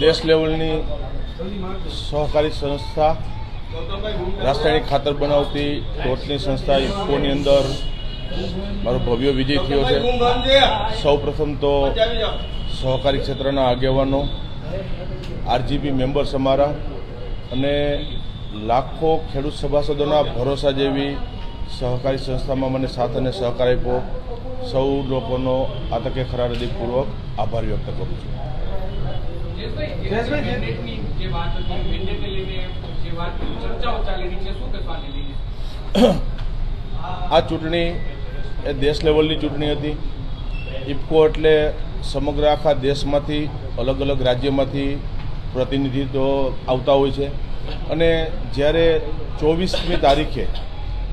દેશ લેવલની સહકારી સંસ્થા, રાસાયણિક ખાતર બનાવતી ટોચની સંસ્થા, ઇફકોની અંદર મારો ભવ્ય વિજય થયો છે. સૌ પ્રથમ તો સહકારી ક્ષેત્રના આગેવાનો, આરજીપી મેમ્બર્સ અમારા અને લાખો ખેડૂત સભાસદોના ભરોસા જેવી સહકારી સંસ્થામાં મને સાથ અને સહકાર આપ્યો. સૌ લોકોનો આ તકે ખરા હૃદયપૂર્વક આભાર વ્યક્ત કરું છું. આ ચૂંટણી એ દેશ લેવલની ચૂંટણી હતી. ઇફકો એટલે સમગ્ર આખા દેશમાંથી, અલગ અલગ રાજ્યમાંથી પ્રતિનિધિત્વ આવતા હોય છે. અને જ્યારે ચોવીસમી તારીખે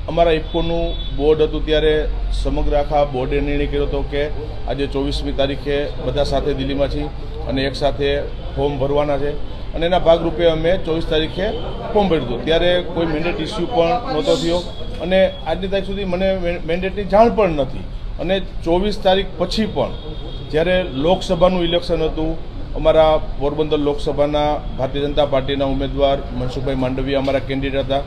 અમારા ઇફકોનું બોર્ડ હતું ત્યારે સમગ્ર આખા બોર્ડે નિર્ણય કર્યો હતો કે આજે ચોવીસમી તારીખે બધા સાથે દિલ્હીમાં છીએ અને એક સાથે ફોર્મ ભરવાના છે. અને એના ભાગરૂપે અમે ચોવીસ તારીખે ફોર્મ ભર્યું ત્યારે કોઈ મેન્ડેટ ઇસ્યુ પણ નહોતો થયો અને આજની તારીખ સુધી મને મેન્ડેટની જાણ પણ નથી. અને ચોવીસ તારીખ પછી પણ જ્યારે લોકસભાનું ઇલેક્શન હતું, અમારા પોરબંદર લોકસભાના ભારતીય જનતા પાર્ટીના ઉમેદવાર મનસુખભાઈ માંડવીયા અમારા કેન્ડિડેટ હતા.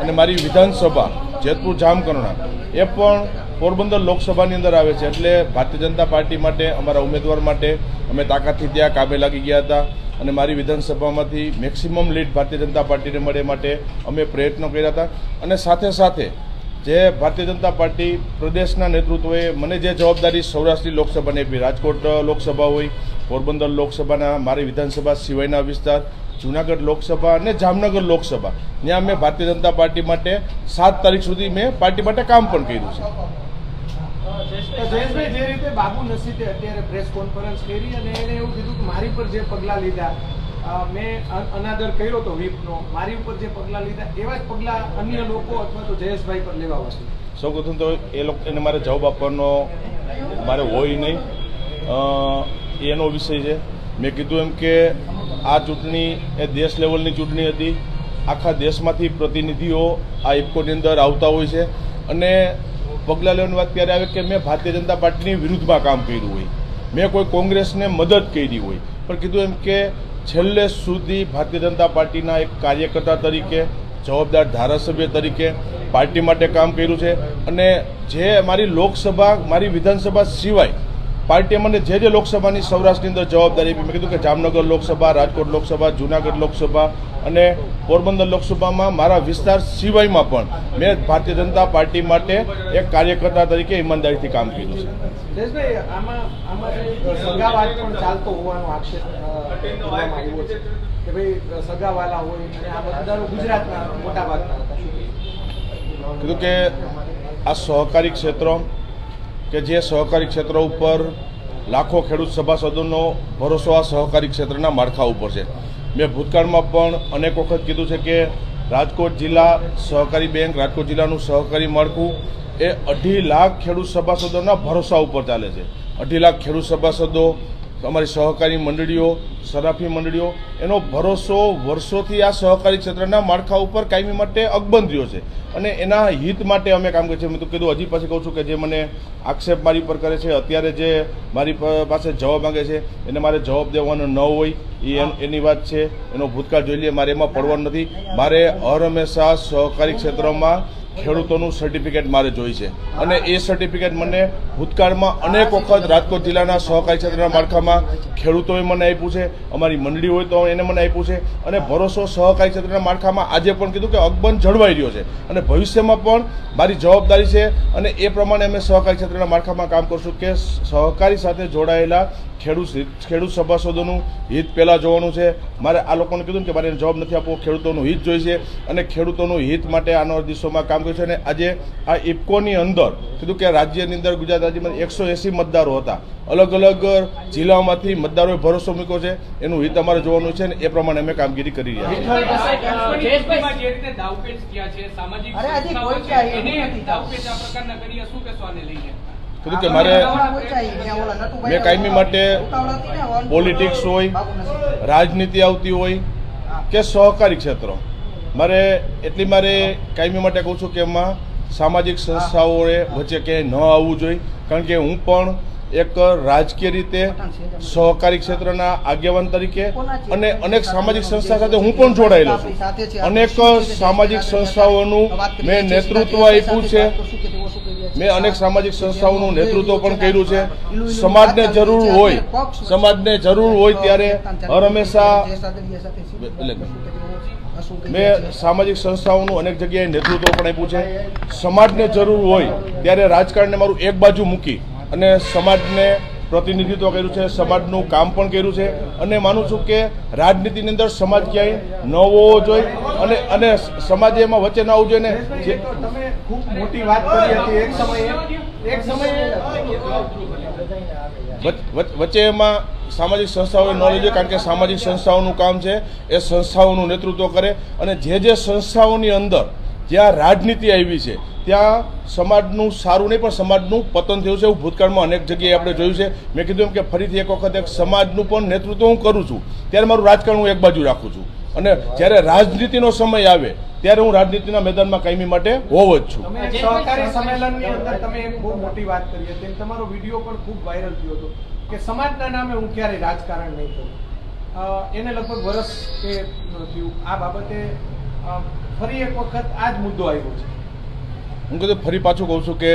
અને મારી વિધાનસભા, જેતપુર જામકરણા એ પણ પોરબંદર લોકસભાની અંદર આવે છે. એટલે ભારતીય જનતા પાર્ટી માટે, અમારા ઉમેદવાર માટે, અમે તાકાતથી ત્યાં કામે લાગી ગયા હતા. અને મારી વિધાનસભામાંથી મેક્સિમમ લીડ ભારતીય જનતા પાર્ટીને મળે માટે અમે પ્રયત્નો કર્યા હતા. અને સાથે સાથે જે ભારતીય જનતા પાર્ટી પ્રદેશના નેતૃત્વએ મને જે જવાબદારી સૌરાષ્ટ્રની લોકસભાની આપી, રાજકોટ લોકસભા હોય, પોરબંદર લોકસભાના, મારી વિધાનસભા સિવાયના વિસ્તાર જુનાગઢ લોકસભા અને જામનગર લોકસભા. ત્યાં મેં ભારતીય જનતા પાર્ટી માટે સાત તારીખ સુધી મેં પાર્ટી માટે કામ પણ કર્યું છે. જયેશભાઈ જે રીતે બાબુ નસીબે અત્યારે પ્રેસ કોન્ફરન્સ કરી અને એણે એવું કીધું કે મારી પર જે પગલાં લીધા મેં અનાદર કર્યો તો વીપનો મારી ઉપર જે પગલાં લીધા એવા જ પગલાં અન્ય લોકો અથવા તો જયેશભાઈ પર લેવા આવશે. સૌ પ્રથમ તો એ લોકો એને મારે જવાબ આપવાનો મારે હોય નહીં. એ એનો વિષય છે. મેં કીધું એમ કે આ ચૂંટણી એ દેશ લેવલની ચૂંટણી હતી. આખા દેશમાંથી પ્રતિનિધિઓ આ ઇફકોની અંદર આવતા હોય છે. અને પગલાં લેવાની વાત ત્યારે આવે કે મેં ભારતીય જનતા પાર્ટીની વિરુદ્ધમાં કામ કર્યું હોય. મેં કોઈ કોંગ્રેસને મદદ કરી હોય. પણ કીધું એમ કે છેલ્લે સુધી ભારતીય જનતા પાર્ટીના એક કાર્યકર્તા તરીકે, જવાબદાર ધારાસભ્ય તરીકે પાર્ટી માટે કામ કર્યું છે. અને જે મારી લોકસભા, મારી વિધાનસભા સિવાય પાર્ટીએ મને જે જે લોકસભાની સૌરાષ્ટ્રની અંદર જવાબદારી આપી મેં કીધું કે જામનગર લોકસભા રાજકોટ લોકસભા જુનાગઢ લોકસભા અને પોરબંદર લોકસભામાં મારા વિસ્તાર સિવાયમાં પણ મેં ભારતીય જનતા પાર્ટી માટે એક કાર્યકર્તા તરીકે ઈમાનદારીથી કામ કર્યું છે? કીધું કે આ સહકારી ક્ષેત્રો કે જે સહકારી ક્ષેત્ર ઉપર લાખો ખેડૂત સભાસદોનો ભરોસો આ સહકારી ક્ષેત્રના માળખા ઉપર છે. મેં ભૂતકાળમાં પણ અનેક વખત કીધું છે કે રાજકોટ જિલ્લા સહકારી બેંક, રાજકોટ જિલ્લાનું સહકારી માળખું એ અઢી લાખ ખેડૂત સભાસદોના ભરોસા ઉપર ચાલે છે. અઢી લાખ ખેડૂત સભાસદો અમારી સહકારી મંડળીઓ સરાફી મંડળીઓ એનો ભરોસો વર્ષોથી આ સહકારી ક્ષેત્રના માળખા ઉપર કાયમી માટે અકબંધ રહ્યો છે. અને એના હિત માટે અમે કામ કરીએ છીએ. મેં તો કીધું હજી પાછી કહું છું કે જે મને આક્ષેપ મારી પર કરે છે અત્યારે જે મારી પાસે જવાબ માંગે છે એને મારે જવાબ દેવાનો ન હોય એ એની વાત છે. એનો ભૂતકાળ જોઈ લઈએ મારે એમાં પડવાનું નથી. મારે હર હંમેશા સહકારી ક્ષેત્રમાં ખેડૂતોનું સર્ટિફિકેટ મારે જોઈ છે. અને એ સર્ટિફિકેટ મને ભૂતકાળમાં અનેક વખત રાજકોટ જિલ્લાના સહકારી ક્ષેત્રના માળખામાં ખેડૂતોએ મને આપ્યું છે, અમારી મંડળી હોય તો એને મને આપ્યું છે, અને ભરોસો સહકારી ક્ષેત્રના માળખામાં આજે પણ કીધું કે અકબંધ જળવાઈ રહ્યો છે. અને ભવિષ્યમાં પણ મારી જવાબદારી છે, અને એ પ્રમાણે અમે સહકારી ક્ષેત્રના માળખામાં કામ કરશું કે સહકારી સાથે જોડાયેલા ખેડૂત ખેડૂત સભાસદોનું હિત પહેલાં જોવાનું છે. મારે આ લોકોને કીધું કે મારે જવાબ નથી આપવો, ખેડૂતોનું હિત જોઈશે, અને ખેડૂતોનું હિત માટે આનો દિવસોમાં કામ કર્યું છે અને આજે આ ઇફકોની અંદર કીધું કે રાજ્યની અંદર ગુજરાત રાજ્યમાં એકસો એંસી મતદારો હતા. અલગ અલગ જિલ્લાઓમાંથી મતદારોએ ભરોસો મૂક્યો છે એનું હિત અમારે જોવાનું છે ને એ પ્રમાણે અમે કામગીરી કરી રહ્યા છીએ? કીધું કે મારે મેં કાયમી માટે પોલિટિક્સ હોય રાજનીતિ આવતી હોય કે સહકારી ક્ષેત્રો. મારે એટલી મારે કાયમી માટે કહું છું કે એમાં સામાજિક સંસ્થાઓએ વચ્ચે ક્યાંય ન આવવું જોઈએ. કારણ કે હું પણ એક રાજકીય રીતે સહકારી ક્ષેત્રના આગેવાન તરીકે અને અનેક સામાજિક સંસ્થા સાથે હું પણ જોડાયેલો છું. અનેક સામાજિક સંસ્થાઓનું મેં નેતૃત્વ આપ્યું છે. મેં અનેક સામાજિક સંસ્થાઓનું નેતૃત્વ પણ કર્યું છે. સમાજને જરૂર હોય, સમાજને જરૂર હોય ત્યારે હર હંમેશા મેં સામાજિક સંસ્થાઓનું અનેક જગ્યાએ નેતૃત્વ પણ આપ્યું છે. સમાજને જરૂર હોય ત્યારે રાજકારણને મારું એક બાજુ મૂકી અને સમાજને પ્રતિનિધિત્વ કર્યું છે, સમાજનું કામ પણ કર્યું છે અને માનું છું કે રાજનીતિની અંદર સમાજ ક્યાંય ન હોવો જોઈએ અને અને સમાજે એમાં વચ્ચે ન આવવું જોઈએ ને જે ખૂબ મોટી વાત કરી હતી. એક સમયે એક સમયે વચ્ચે એમાં સામાજિક સંસ્થાઓએ ન લેવું કારણ કે સામાજિક સંસ્થાઓનું કામ છે, એ સંસ્થાઓનું નેતૃત્વ કરે અને જે જે સંસ્થાઓની અંદર જ્યાં રાજનીતિ આવી છે, ત્યાં સમાજનું સારું નહીં, પણ સમાજનું પતન થયું છે. એવું ભૂતકાળમાં અનેક જગ્યાએ આપણે જોયું છે. મેં કીધું એમ કે ફરીથી એક વખત એક સમાજનું પણ નેતૃત્વ હું કરું છું. ત્યારે મારું રાજકારણ હું એક બાજુ રાખું છું. અને જ્યારે રાજનીતિનો સમય આવે ત્યારે હું રાજનીતિના મેદાનમાં કાયમી માટે હોવ જ છું. સહકારી સંમેલનની અંદર તમે એક બહુ મોટી વાત કરી હતી તમારો વીડિયો પણ ખૂબ વાયરલ થયો હતો કે સમાજના નામે હું ક્યારેય રાજકારણ નહીં કરું. એને લગભગ વર્ષ કે થયું. આ બાબતે ફરી એક વખત આ જ મુદ્દો આવ્યો છે. હું કીધું ફરી પાછું કહું છું કે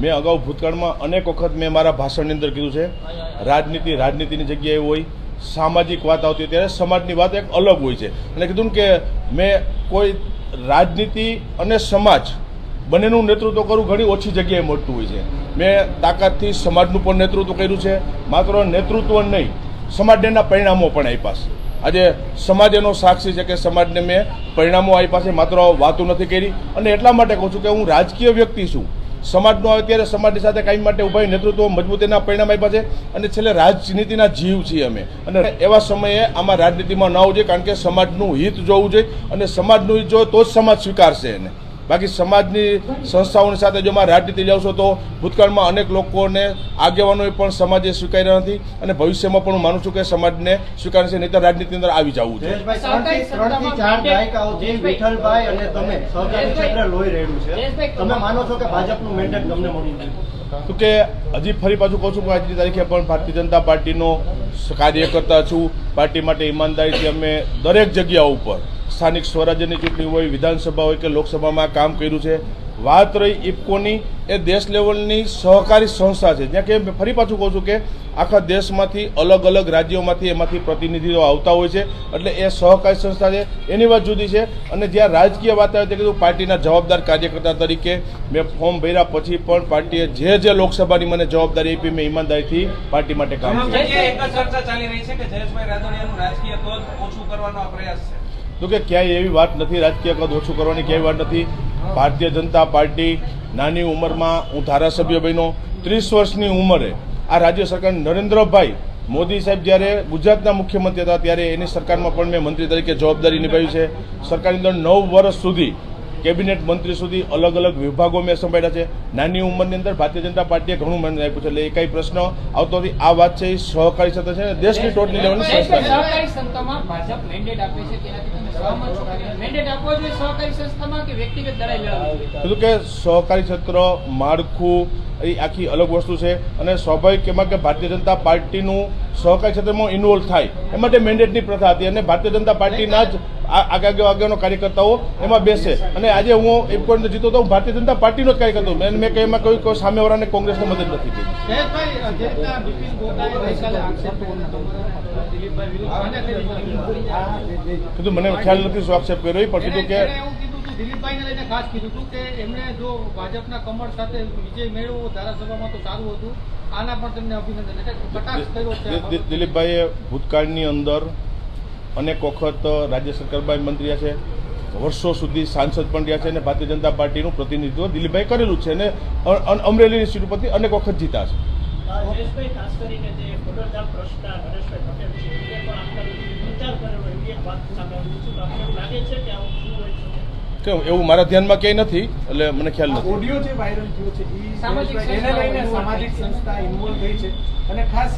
મેં અગાઉ ભૂતકાળમાં અનેક વખત મેં મારા ભાષણની અંદર કીધું છે રાજનીતિ રાજનીતિની જગ્યાએ હોય સામાજિક વાત આવતી ત્યારે સમાજની વાત એક અલગ હોય છે. અને કીધું કે મેં કોઈ રાજનીતિ અને સમાજ બંનેનું નેતૃત્વ કરવું ઘણી ઓછી જગ્યાએ મળતું હોય છે. મેં તાકાતથી સમાજનું પણ નેતૃત્વ કર્યું છે. માત્ર નેતૃત્વ નહીં, સમાજને પરિણામો પણ આપ્યા છે. આજે સમાજ એનો સાક્ષી છે કે સમાજને મેં પરિણામો આપ્યા છે, માત્ર વાતો નથી કરી. અને એટલા માટે કહું છું કે હું રાજકીય વ્યક્તિ છું. સમાજનો આવે ત્યારે સમાજની સાથે કાંઈ માટે ઊભા નેતૃત્વ મજબૂત એના પરિણામ આપ્યા છે અને છેલ્લે રાજનીતિના જીવ છીએ અમે. અને એવા સમયે આમાં રાજનીતિમાં ન આવવું જોઈએ, કારણ કે સમાજનું હિત જોવું જોઈએ અને સમાજનું હિત જોવે તો જ સમાજ સ્વીકારશે એને. બાકી સમાજની સંસ્થાઓની સાથે જો માં રાજનીતિ જાવશો તો ભૂતકાળમાં અનેક લોકોને આગેવાનોએ પણ સમાજે સ્વીકાર્યા નથી અને ભવિષ્યમાં પણ હું માનું છું કે સમાજને સ્વીકારશે નહીં તો રાજનીતિ અંદર આવી જવું છે. જયેશભાઈ ત્રણથી ત્રણથી ચાર દાયકાઓથી વિઠ્ઠલભાઈ અને તમે સહકારી ક્ષેત્રે લોહી રેડ્યું છે. તમે માનો છો કે ભાજપનું મેન્ડેટ તમને મળ્યું છે તો કે હજી ફરી પાછું કહું છું કે આજની તારીખે પણ ભારતીય જનતા પાર્ટીનો કાર્યકર્તા છું. પાર્ટી માટે ઈમાનદારીથી અમે દરેક જગ્યા ઉપર સ્થાનિક સ્વરાજ્યની ચૂંટણી હોય, વિધાનસભા હોય કે લોકસભામાં કામ કર્યું છે. વાત રહી ઇફકોની. એ દેશ લેવલની સહકારી સંસ્થા છે. જ્યાં કે ફરી પાછું કહું છું કે આખા દેશમાંથી અલગ અલગ રાજ્યોમાંથી એમાંથી પ્રતિનિધિઓ આવતા હોય છે. એટલે એ સહકારી સંસ્થા છે. એની વાત જુદી છે. અને જ્યાં રાજકીય વાત આવે તે કીધું પાર્ટીના જવાબદાર કાર્યકર્તા તરીકે મેં ફોર્મ ભર્યા પછી પણ પાર્ટીએ જે જે લોકસભાની મને જવાબદારી આપી મેં ઈમાનદારીથી પાર્ટી માટે કામ કર્યું. તો કે ક્યાંય એવી વાત નથી, રાજકીય કદ ઓછું કરવાની ક્યાંય વાત નથી. ભારતીય જનતા પાર્ટી નાની ઉંમરમાં, હું ધારાસભ્ય બન્યો, ત્રીસ વર્ષની ઉંમરે આ રાજ્ય સરકાર નરેન્દ્રભાઈ મોદી સાહેબ જ્યારે ગુજરાતના મુખ્યમંત્રી હતા, ત્યારે એની સરકારમાં પણ મેં મંત્રી તરીકે જવાબદારી નિભાવી છે. સરકારની અંદર નવ વર્ષ સુધી કેબિનેટ મંત્રી સુધી અલગ અલગ વિભાગો મેં સંભાળ્યા છે. નાની ઉંમરની અંદર ભારતીય જનતા પાર્ટીએ ઘણું મને આપ્યું છે. એટલે એ કઈ પ્રશ્ન આવતો નથી આ વાત છે એ સહકારી ક્ષેત્ર છે દેશની ટોટલી લેવલની સંસ્થા છે. કીધું કે સહકારી ક્ષેત્ર માળખું એ આખી અલગ વસ્તુ છે. અને સ્વાભાવિક એમાં કે ભારતીય જનતા પાર્ટીનું સહકારી ક્ષેત્રમાં ઇન્વોલ્વ થાય. એ માટે મેન્ડેટની પ્રથા હતી. અને ભારતીય જનતા પાર્ટીના જ આગાગે આગળ આગળનો કાર્યકર્તાઓ એમાં બેસે. અને આજે હું એક પોઈન્ટ જીતો તો હું ભારતીય જનતા પાર્ટીનો જ કાર્યકર્તા. મેં મેં કંઈ એમાં કોઈ કોઈ સામેવાળાને કોંગ્રેસને મદદ નથી કરી. કીધું મને ખ્યાલ નથી શું આક્ષેપ કર્યો પણ કીધું કે દિલીપભાઈને લઈને ખાસ કીધું હતું કે એમણે જો ભાજપના કમળ સાથે વિજય મેળવ્યો ધારાસભામાં તો સારું હતું. આના પણ તેમને અભિનંદન. એટલે કટાક્ષ કર્યો છે આ દિ- દિ- બાબતે. દિલીપભાઈએ ભૂતકાળની અંદર અનેક વખત રાજ્ય સરકારમાં મંત્રી રહ્યા છે. વર્ષો સુધી સાંસદ પણ રહ્યા છે અને ભારતીય જનતા પાર્ટીનું પ્રતિનિધિત્વ દિલીપભાઈ કરેલું છે અને અમરેલીની સીટ ઉપરથી અનેક વખત જીતા છે. કરેલો એવી એક વાત સામે આવી છે. તો આપણે એવું લાગે છે કે આવું શું હોય શકે કે એવું મારા ધ્યાનમાં ક્યાંય નથી એટલે મને ખ્યાલ નથી. ઓડિયો જે વાયરલ થયો છે ઈ સામાજિક એને લઈને સામાજિક સંસ્થા ઇન્વોલ્વ થઈ છે. અને ખાસ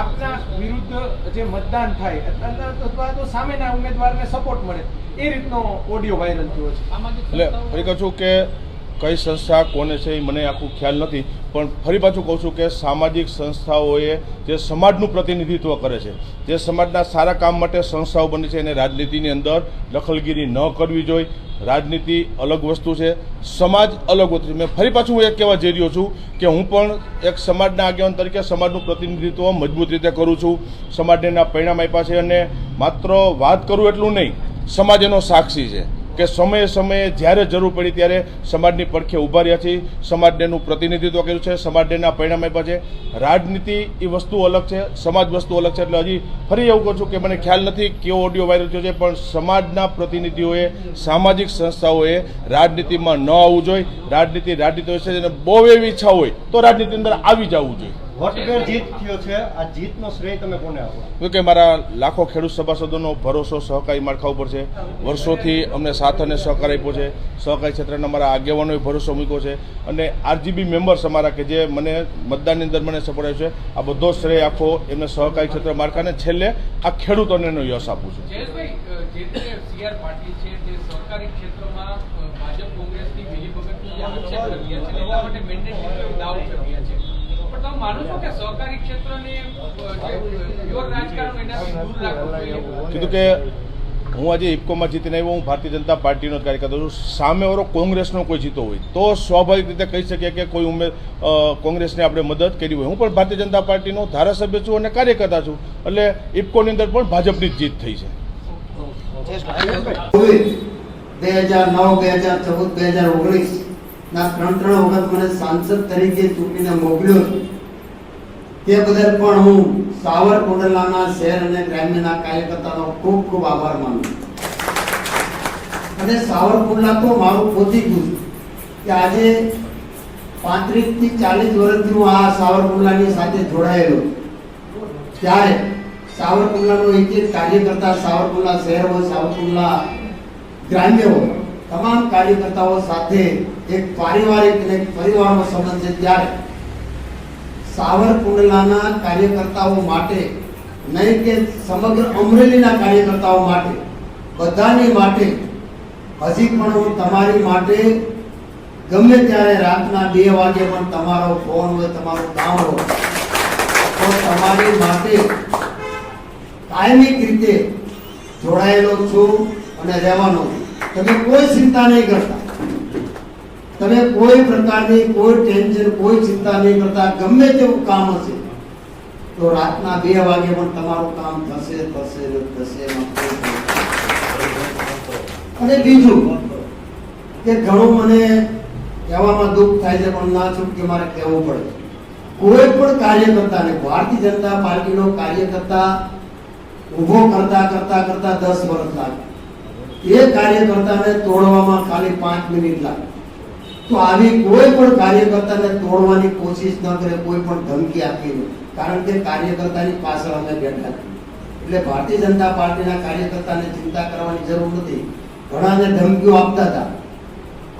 આપના વિરુદ્ધ જે મતદાન થાય અથવા અથવા તો સામેના ઉમેદવારને સપોર્ટ મળે. એ રીતનો ઓડિયો વાયરલ થયો છે. એટલે ફરી કહું છું કે કઈ સંસ્થા કોને છે એ મને આખું ખ્યાલ નથી. પણ ફરી પાછું કહું છું કે સામાજિક સંસ્થાઓએ જે સમાજનું પ્રતિનિધિત્વ કરે છે, જે સમાજના સારા કામ માટે સંસ્થાઓ બની છે, એને રાજનીતિની અંદર દખલગીરી ન કરવી જોઈએ. રાજનીતિ અલગ વસ્તુ છે, સમાજ અલગ વસ્તુ છે. મેં ફરી પાછું હું એક કહેવા જઈ રહ્યો છું કે હું પણ એક સમાજના આગેવાન તરીકે સમાજનું પ્રતિનિધિત્વ મજબૂત રીતે કરું છું. સમાજને પરિણામ આપ્યા છે અને માત્ર વાત કરું એટલું નહીં, સમાજ એનો સાક્ષી છે. કે સમયે સમયે જ્યારે જરૂર પડી ત્યારે સમાજની પડખે ઊભા રહ્યા છીએ. સમાજને એનું પ્રતિનિધિત્વ કર્યું છે સમાજ ડેના પરિણામ આપ્યા છે. રાજનીતિ એ વસ્તુ અલગ છે, સમાજ વસ્તુ અલગ છે. એટલે હજી ફરી એવું કહું છું કે મને ખ્યાલ નથી કેવો ઓડિયો વાયરલ થયો છે, પણ સમાજના પ્રતિનિધિઓએ, સામાજિક સંસ્થાઓએ રાજનીતિમાં ન આવવું જોઈએ. રાજનીતિ રાજનીતિ હોય છે અને બહુ એવી ઈચ્છા હોય તો રાજનીતિ અંદર આવી જવું જોઈએ. વોટવેર જીત થયો છે. આ જીતનો શ્રેય તમે કોને આપો? કે મારા લાખો ખેડૂત સભાસદોનો ભરોસો સહકારી માળખા ઉપર છે. વર્ષોથી અમને સાથ અને સહકાર આપ્યો છે. સહકારી ક્ષેત્રના મારા આગેવાનોએ ભરોસો મૂક્યો છે. અને આરજીબી મેમ્બર્સ અમારા કે જે મને મતદાનની અંદર મને સપોર્ટ આપ્યો છે આ બધો શ્રેય આખો એમને સહકારી ક્ષેત્ર માળખાને છેલ્લે આ ખેડૂતોને એનો યશ આપું છું. સહકારી ક્ષેત્રમાં ભાજપ કોંગ્રેસની બીજી આક્ષેપ કરી છે એટલા માટે મેન્ડેટ દાવો કરી રહ્યા છે? પણ તમે માનો છો કે સહકારી ક્ષેત્રને અ, રાજકારણ એનાથી દૂર રાખવું જોઈએ? કીધું કે હું આજે ઇફકોમાં જીતીને આવ્યો હું ભારતીય જનતા પાર્ટીનો જ કાર્યકર્તા છું. સામેવાળો કોંગ્રેસનો કોઈ જીતો હોય તો સ્વાભાવિક રીતે કહી શકીએ કે કોઈ ઉમેદ અ, કોંગ્રેસને આપણે મદદ કરી હોય. હું પણ ભારતીય જનતા પાર્ટીનો ધારાસભ્ય છું અને કાર્યકર્તા છું. એટલે ઇફકોની અંદર પણ ભાજપની જ જીત થઈ છે. બે હજાર નવ બે હજાર ચૌદ બે હજાર ઓગણીસ ના ત્રણ ત્રણ વખત મને સાંસદ તરીકે ચૂંટીને મોકલ્યો છે. તે બદલ પણ હું સાવરકુંડલાના શહેર અને ગ્રામ્યના કાર્યકર્તાનો ખૂબ ખૂબ આભાર માનું. અને સાવરકુંડલા તો મારું પોતી ગુજ કે આજે પાંત્રીસથી ચાલીસ વર્ષથી હું આ સાવરકુંડલાની સાથે જોડાયેલો. ત્યારે સાવરકુંડલાનો એક એક કાર્યકર્તા સાવરકુંડલા શહેર હોય સાવરકુંડલા ગ્રામ્ય હોય, તમામ કાર્યકર્તાઓ સાથે એક પારિવારિક અને પરિવારનો સંબંધ છે ત્યારે સાવરકુંડલાના કાર્યકર્તાઓ માટે નહીં કે સમગ્ર અમરેલીના કાર્યકર્તાઓ માટે, બધાની માટે, હજી પણ હું તમારી માટે ગમે ત્યારે રાતના બે વાગે પણ તમારો ફોન હોય, તમારું કામ હોય તમારી માટે કાયમિક રીતે જોડાયેલો છું અને રહેવાનો છું. તમે કોઈ ચિંતા નહીં કરતા. તમે કોઈ પ્રકારની કોઈ ટેન્શન કોઈ ચિંતા નહીં કરતા, ગમે તેવું કામ હશે. તો રાતના બે વાગે પણ તમારું કામ થશે થશે થશે અને બીજું કે ઘણું મને કહેવામાં દુઃખ થાય છે, પણ ના છું કે મારે કહેવું પડે. કોઈ પણ કાર્યકર્તાને ભારતીય જનતા પાર્ટીનો કાર્યકર્તા ઊભો કરતા કરતા કરતા દસ વર્ષ લાગે. એ કાર્યકર્તાને તોડવામાં ખાલી પાંચ મિનિટ લાગે. તો આવી કોઈ પણ કાર્યકર્તાને તોડવાની કોશિશ ન કરે, કોઈ પણ ધમકી આપી નહીં કારણ કે કાર્યકર્તાની પાછળ અમે બેઠા એટલે ભારતીય જનતા પાર્ટીના કાર્યકર્તાને ચિંતા કરવાની જરૂર નથી. ઘણાને ધમકીઓ આપતા હતા.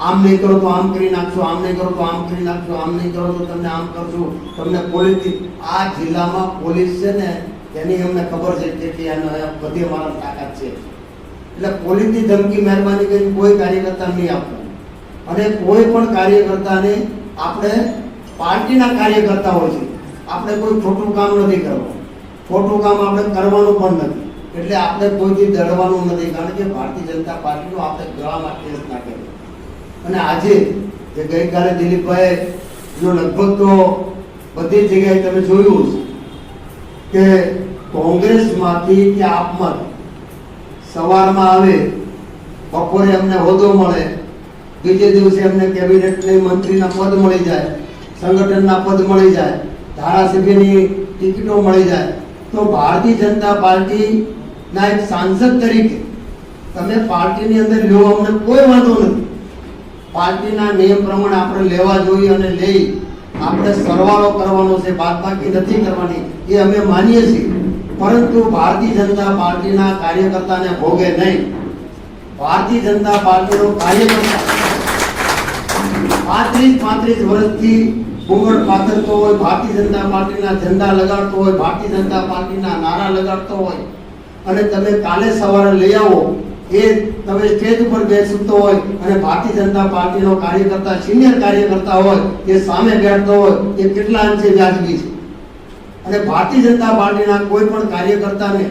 આમ નહીં કરો તો આમ કરી નાખશો, આમ નહીં કરો તો આમ કરી નાખશો, આમ નહીં કરો તો તમને આમ કરશું. તમને પોલીસ આ જિલ્લામાં પોલીસ છે ને તેની અમને ખબર છે કે કે આનો બધી અમારા તાકાત છે. એટલે પોલીસની ધમકી મહેરબાની કરીને કોઈ કાર્યકર્તા નહીં આપવાનું અને કોઈ પણ કાર્યકર્તાને આપણે પાર્ટીના કાર્યકર્તાઓ છે, આપણે કોઈ ખોટું કામ નથી કરવાનું. ખોટું કામ આપણે કરવાનું પણ નથી. એટલે આપણે કોઈથી ડરવાનું નથી, કારણ કે ભારતીય જનતા પાર્ટીનો આપણે ગળામાં ઠેસ નાખેલો. અને આજે જે ગઈકાલે દિલીપભાઈ જો લગભગ તો બધી જગ્યાએ તમે જોયું છે કે કોંગ્રેસમાંથી કે આપમાં સવારમાં આવે, બપોરે અમને હોદ્દો મળે બીજે દિવસે એમને કેબિનેટની મંત્રીના પદ મળી જાય, સંગઠનના પદ મળી જાય, ધારાસભ્યની ટિકિટો મળી જાય, તો ભારતીય જનતા પાર્ટીના એક સાંસદ તરીકે તમે પાર્ટીની અંદર લો અમને કોઈ વાંધો નથી. પાર્ટીના નિયમ પ્રમાણે આપણે લેવા જોઈએ અને લઈ આપણે સરવાળો કરવાનો છે, બાદબાકી નથી કરવાની, એ અમે માનીએ છીએ. પરંતુ ભારતીય જનતા પાર્ટીના કાર્યકર્તાને ભોગે નહીં. ભારતીય જનતા પાર્ટીનો કાર્યકર્તા પાંત્રીસ પાંત્રીસ વર્ષથી ઘૂંઘટ પાથરતો હોય, ભારતીય જનતા પાર્ટીના ઝંડા લગાડતો હોય, ભારતીય જનતા પાર્ટીના નારા લગાડતો હોય, અને તમે કાલે સવારે લઈ આવો, એ તમે સ્ટેજ ઉપર બેસતો હોય, અને ભારતીય જનતા પાર્ટીનો કાર્યકર્તા, સિનિયર કાર્યકર્તા હોય, એ સામે બેઠતો હોય, એ કેટલા અંશે વ્યાજબી છે? અને ભારતીય જનતા પાર્ટીના કોઈ પણ કાર્યકર્તાને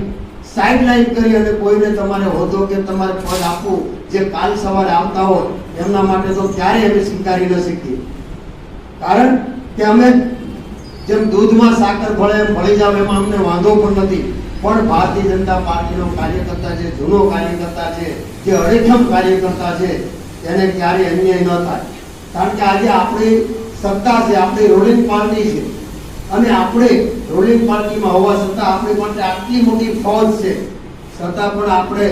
સાઇડલાઇન કરી અને કોઈને તમારે હોદ્દો કે તમારે પદ આપવું, જે કાલ સવારે આવતા હોય, એમના માટે તો ક્યારેય અમે સ્વીકારી ન શકીએ. કારણ કે અમે જેમ દૂધમાં સાકર ભળે એમ ભળી જાવ, એમાં અમને વાંધો પણ નથી. પણ ભારતીય જનતા પાર્ટીનો કાર્યકર્તા છે, જૂનો કાર્યકર્તા છે, જે અડેખમ કાર્યકર્તા છે, એને ક્યારેય અન્યાય ન થાય. કારણ કે આજે આપણી સત્તા છે, આપણી રૂલિંગ પાર્ટી છે. અને આપણે રૂલિંગ પાર્ટીમાં હોવા છતાં આપણી માટે આટલી મોટી ફોજ છે. છતાં પણ આપણે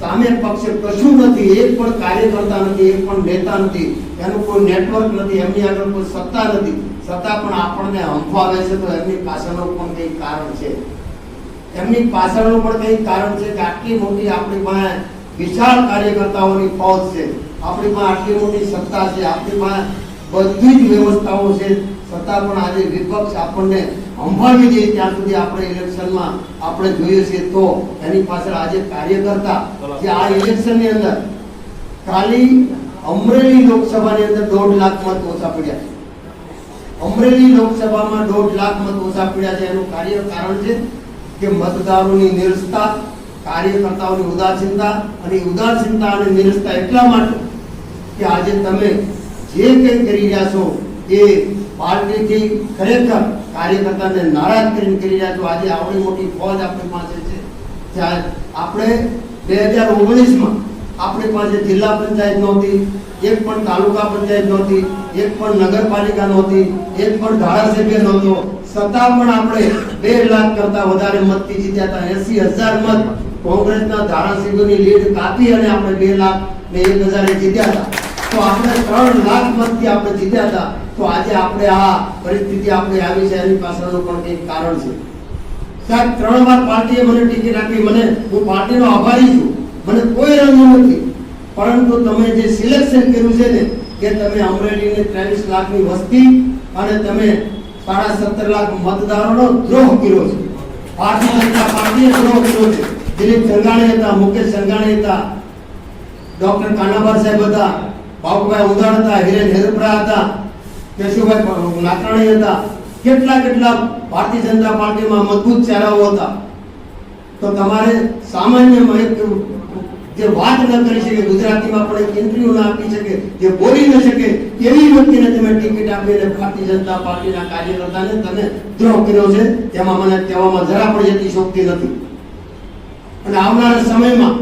સામે પક્ષે કશું નથી, એક પણ કાર્યકર્તા નથી, એક પણ નેતા નથી, એનું કોઈ નેટવર્ક નથી, એમની આગળ કોઈ સત્તા નથી. છતાં પણ આપણને હંફાવે છે તો એમની પાછળનું પણ કંઈક કારણ છે. એમની પાછળનું પણ કંઈક કારણ છે કે આટલી મોટી આપણી પાસે વિશાળ કાર્યકર્તાઓની ફોજ છે. આપણી પાસે આટલી મોટી સત્તા છે. આપણી પાસે બધી જ વ્યવસ્થાઓ છે. છતાં પણ આજે વિપક્ષ આપણને અંફાવી જોઈએ ત્યાં સુધી આપણે ઇલેક્શનમાં આપણે જોઈએ છે તો એની પાછળ આજે કાર્યકર્તા જે આ ઇલેક્શનની અંદર ખાલી અમરેલી લોકસભાની અંદર દોઢ લાખ મત ઓછા પડ્યા છે. અમરેલી લોકસભામાં દોઢ લાખ મત ઓછા પડ્યા છે. એનું કાર્ય કારણ છે કે મતદારોની નિરસતા, કાર્યકર્તાઓની ઉદાસીનતા અને ઉદાસીનતા અને નિરસતા એટલા માટે કે આજે તમે જે કંઈ કરી રહ્યા છો એ પાર્ટીથી ખરેખર કાર્યકર્તાને નારાજ કરીને કરી રહ્યા છો. આજે આવડી મોટી ફોજ આપણી પાસે છે. આપણે બે હજાર ઓગણીસમાં આપણી પાસે જિલ્લા પંચાયત નહોતી, એક પણ તાલુકા પંચાયત નહોતી, એક પણ નગરપાલિકા નહોતી, એક પણ ધારાસભ્ય નહોતો. છતાં પણ આપણે બે લાખ કરતા વધારે મતથી જીત્યા હતા. એસી હજાર મત કોંગ્રેસના ધારાસભ્યોની લીડ કાપી અને આપણે બે લાખ ને એક હજારે જીત્યા હતા. તો આપણે ત્રણ લાખ મતથી આપણે જીત્યા હતા. તો આજે આપણે આ પરિસ્થિતિ આપણે આવી છે, એની પાછળનું પણ કંઈક કારણ છે. સાહેબ, ત્રણ વાર પાર્ટીએ મને ટિકિટ આપી મને, હું પાર્ટીનો આભારી છું. મને કોઈ રંગ નથી. પરંતુ તમે જે સિલેક્શન કર્યું છે ને, કે તમે અમરેલીને ત્રેવીસ લાખની વસ્તી અને તમે સાડા સત્તર લાખ મતદારોનો દ્રોહ કર્યો છે. ભારતીય જનતા પાર્ટીએ દ્રોહ કર્યો છે. દિલીપ સંઘાણી હતા, મુકેશ સંઘાણી હતા, ડોક્ટર કાનાભાર સાહેબ હતા બાબુભાઈ ઉદાણ હતા, હિરેન હેરપરા હતા, કેશુભાઈ નાકરાણી હતા, કેટલા કેટલા ભારતીય જનતા પાર્ટીમાં મજબૂત ચહેરાઓ હતા. તો તમારે સામાન્ય જે વાત ન કરી શકે, ગુજરાતીમાં પણ એક ઇન્ટરવ્યુ ના આપી શકે, જે બોલી ન શકે, એવી વ્યક્તિને તમે ટિકિટ આપીને ભારતીય જનતા પાર્ટીના કાર્યકર્તાને તમે દ્રોહ કર્યો છે, તેમાં મને કહેવામાં જરા પણ જતી શોખતી નથી. અને આવનારા સમયમાં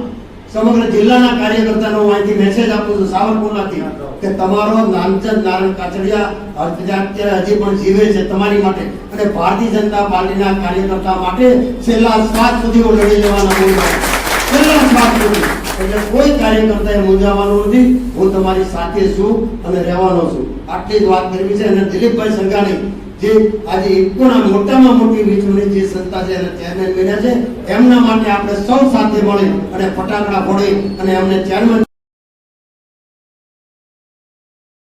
સમગ્ર જિલ્લાના કાર્યકર્તાનો અહીંથી મેસેજ આપું છું સાવરકુંડલાથી કે તમારો નામચંદ નારાયણ કાછડિયા અત્યારે હજી પણ જીવે છે તમારી માટે અને ભારતીય જનતા પાર્ટીના કાર્યકર્તા માટે છેલ્લા સાત સુધી હું લડી જવાના હું છેલ્લા શ્વાસ સુધી. એટલે કોઈ કાર્યકર્તાએ મૂંઝાવાનું નથી. હું તમારી સાથે છું અને રહેવાનો છું. આટલી જ વાત કરવી છે અને દિલીપભાઈ સંઘાણી જે આજે ઇફકોના મોટામાં મોટી વિશ્વની જે સંસ્થા છે એના ચેરમેન બન્યા છે, એમના માટે આપણે સૌ સાથે મળી અને ફટાકડા ફોડી અને એમને ચેરમેન